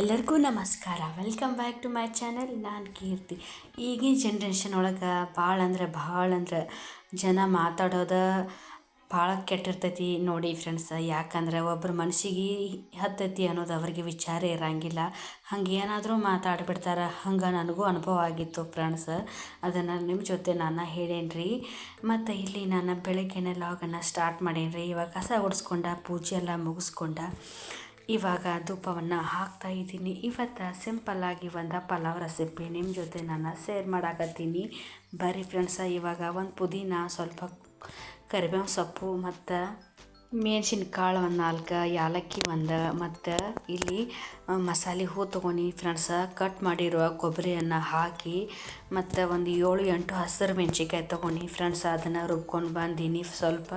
ಎಲ್ಲರಿಗೂ ನಮಸ್ಕಾರ. Welcome back to my channel ನಾನು ಕೀರ್ತಿ. ಈಗಿನ ಜನ್ರೇಷನ್ ಒಳಗೆ ಭಾಳ ಅಂದ್ರೆ ಭಾಳ ಅಂದ್ರೆ ಜನ ಮಾತಾಡೋದು ಭಾಳ ಕೆಟ್ಟಿರ್ತೈತಿ ನೋಡಿ ಫ್ರೆಂಡ್ಸ್ ಯಾಕಂದ್ರೆ ಒಬ್ಬರು ಮನಸ್ಸಿಗೆ ಹತ್ತೈತಿ ಅನ್ನೋದು ಅವ್ರಿಗೆ ವಿಚಾರ ಇರಂಗಿಲ್ಲ. ಹಂಗೆ ಏನಾದರೂ ಮಾತಾಡ್ಬಿಡ್ತಾರೆ. ಹಂಗೆ ನನಗೂ ಅನುಭವ ಆಗಿತ್ತು ಫ್ರೆಂಡ್ಸ್ ಅದನ್ನು ನಿಮ್ಮ ಜೊತೆ ನಾನು ಹೇಳೇನ್ರಿ. ಮತ್ತು ಇಲ್ಲಿ ನಾನು ಬೆಳಗ್ಗೆನೆ ಲಾಗನ್ನು ಸ್ಟಾರ್ಟ್ ಮಾಡೇನ್ರಿ. ಇವಾಗ ಕಸ ಓಡಿಸ್ಕೊಂಡ ಪೂಜೆ ಎಲ್ಲ ಮುಗಿಸ್ಕೊಂಡ. ಇವಾಗ ಧೂಪವನ್ನು ಹಾಕ್ತಾ ಇದ್ದೀನಿ. ಇವತ್ತು ಸಿಂಪಲ್ಲಾಗಿ ಒಂದು ಪಲಾವ್ ರೆಸಿಪಿ ನಿಮ್ಮ ಜೊತೆ ನಾನು ಶೇರ್ ಮಾಡಾಕತ್ತೀನಿ. ಬರ್ರಿ ಫ್ರೆಂಡ್ಸ ಇವಾಗ ಒಂದು ಪುದೀನ, ಸ್ವಲ್ಪ ಕರಿಬೇವು ಸೊಪ್ಪು ಮತ್ತು ಮೆಣಸಿನ್ಕಾಳು ಒಂದು ನಾಲ್ಕು, ಯಾಲಕ್ಕಿ ಒಂದು ಮತ್ತು ಇಲ್ಲಿ ಮಸಾಲೆ ಹೂ ತೊಗೊಂಡು ಫ್ರೆಂಡ್ಸ ಕಟ್ ಮಾಡಿರುವ ಕೊಬ್ಬರಿಯನ್ನು ಹಾಕಿ ಮತ್ತು ಒಂದು ಏಳು, ಎಂಟು ಹಸಿರು ಮೆಣ್ಸಿನ್ಕಾಯಿ ತೊಗೊಂಡು ಫ್ರೆಂಡ್ಸ ಅದನ್ನು ರುಬ್ಕೊಂಡು ಬಂದೀನಿ. ಸ್ವಲ್ಪ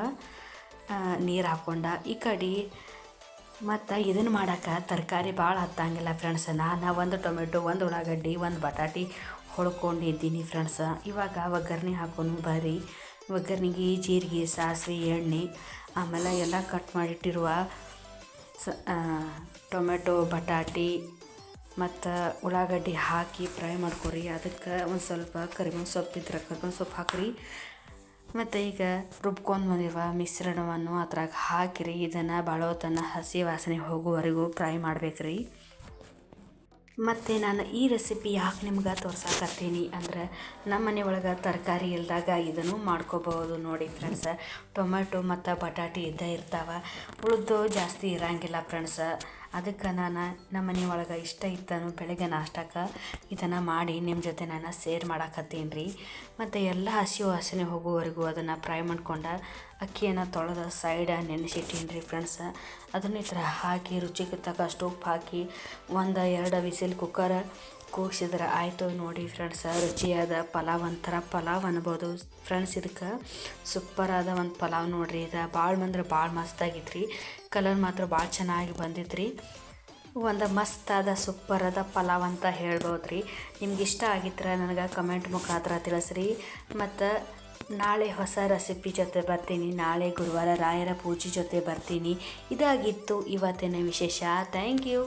ನೀರು ಹಾಕ್ಕೊಂಡ ಈ ಕಡೆ ಮತ್ತು ಇದನ್ನು ಮಾಡೋಕೆ ತರಕಾರಿ ಭಾಳ ಹತ್ತಂಗಿಲ್ಲ ಫ್ರೆಂಡ್ಸ್ ನಾನು ಒಂದು ಟೊಮೆಟೊ, ಒಂದು ಉಳ್ಳಾಗಡ್ಡಿ, ಒಂದು ಬಟಾಟಿ ಹೊಳ್ಕೊಂಡಿದ್ದೀನಿ ಫ್ರೆಂಡ್ಸ್ ಇವಾಗ ಒಗ್ಗರಣೆ ಹಾಕೊಂಡು ಬರ್ರಿ ಒಗ್ಗರಣೆಗೆ ಜೀರಿಗೆ, ಸಾಸಿವೆ, ಎಣ್ಣೆ, ಆಮೇಲೆ ಎಲ್ಲ ಕಟ್ ಮಾಡಿಟ್ಟಿರುವ ಸ ಟೊಮೆಟೊ, ಬಟಾಟಿ ಮತ್ತು ಉಳ್ಳಾಗಡ್ಡಿ ಹಾಕಿ ಫ್ರೈ ಮಾಡ್ಕೊರಿ. ಅದಕ್ಕೆ ಒಂದು ಸ್ವಲ್ಪ ಕರಿಬೇವು ಸೊಪ್ಪು ಇದ್ರೆ ಕರಿಬೇವು ಸೊಪ್ಪು ಹಾಕಿರಿ. ಮತ್ತು ಈಗ ರುಬ್ಕೊಂಡು ಬಂದಿರುವ ಮಿಶ್ರಣವನ್ನು ಅದ್ರಾಗ ಹಾಕಿರಿ. ಇದನ್ನು ಭಾಳ ಹಸಿ ವಾಸನೆ ಹೋಗುವವರೆಗೂ ಫ್ರೈ ಮಾಡ್ಬೇಕು ಮತ್ತು ನಾನು ಈ ರೆಸಿಪಿ ಯಾಕೆ ನಿಮ್ಗೆ ತೋರ್ಸಾಕತ್ತೀನಿ ಅಂದ್ರೆ ನಮ್ಮ ಮನೆ ಒಳಗೆ ತರಕಾರಿ ಇಲ್ದಾಗ ಇದನ್ನು ಮಾಡ್ಕೋಬೋದು ನೋಡಿ ಫ್ರೆಂಡ್ಸ ಟೊಮೆಟೊ ಮತ್ತು ಬಟಾಟೆ ಇದ್ದೇ ಇರ್ತಾವೆ. ಉಳಿದು ಜಾಸ್ತಿ ಇರೋಂಗಿಲ್ಲ ಫ್ರೆಂಡ್ಸ ಅದಕ್ಕೆ ನಾನು ನಮ್ಮ ಮನೆ ಒಳಗೆ ಇಷ್ಟ ಇತ್ತನು ಬೆಳಗ್ಗೆ ನಾಷ್ಟಕ್ಕೆ ಇದನ್ನು ಮಾಡಿ ನಿಮ್ಮ ಜೊತೆ ನಾನು ಸೇರ್ ಮಾಡಾಕತ್ತೀನಿ ರೀ. ಮತ್ತು ಎಲ್ಲ ಹಸಿ ವಾಸನೆ ಹೋಗುವವರೆಗೂ ಅದನ್ನು ಫ್ರೈ ಮಾಡ್ಕೊಂಡು ಅಕ್ಕಿಯನ್ನು ತೊಳೆದ ಸೈಡ ನೆನೆಸಿಟ್ಟೀನಿ ರೀ ಫ್ರೆಂಡ್ಸ್ ಅದನ್ನ ಈ ಥರ ಹಾಕಿ ರುಚಿಗೆ ತಕ್ಕ ಸ್ಟೋಪ್ ಹಾಕಿ ಒಂದು, ಎರಡು ವಿಸಿಲ್ ಕುಕ್ಕರ್ ಕೂಗಿಸಿದ್ರೆ ಆಯಿತು ನೋಡಿ ಫ್ರೆಂಡ್ಸ ರುಚಿಯಾದ ಪಲಾವ್ ಒಂಥರ ಪಲಾವ್ ಅನ್ಬೋದು. ಫ್ರೆಂಡ್ಸ್ ಇದಕ್ಕೆ ಸೂಪರಾದ ಒಂದು ಪಲಾವ್ ನೋಡಿರಿ. ಇದು ಭಾಳ ಬಂದ್ರೆ ಭಾಳ ಮಸ್ತಾಗಿತ್ತು ರೀ ಕಲರ್ ಮಾತ್ರ ಭಾಳ ಚೆನ್ನಾಗಿ ಬಂದಿತ್ತು ರೀ ಒಂದು ಮಸ್ತಾದ ಸೂಪರಾದ ಪಲಾವ್ ಅಂತ ಹೇಳ್ಬೋದು ರೀ ನಿಮ್ಗೆ ಇಷ್ಟ ಆಗಿತ್ತರ ನನಗೆ ಕಮೆಂಟ್ ಮುಖಾಂತರ ತಿಳಿಸ್ರಿ. ಮತ್ತು ನಾಳೆ ಹೊಸ ರೆಸಿಪಿ ಜೊತೆ ಬರ್ತೀನಿ. ನಾಳೆ ಗುರುವಾರ ರಾಯರ ಪೂಜೆ ಜೊತೆ ಬರ್ತೀನಿ. ಇದಾಗಿತ್ತು ಇವತ್ತಿನ ವಿಶೇಷ. Thank you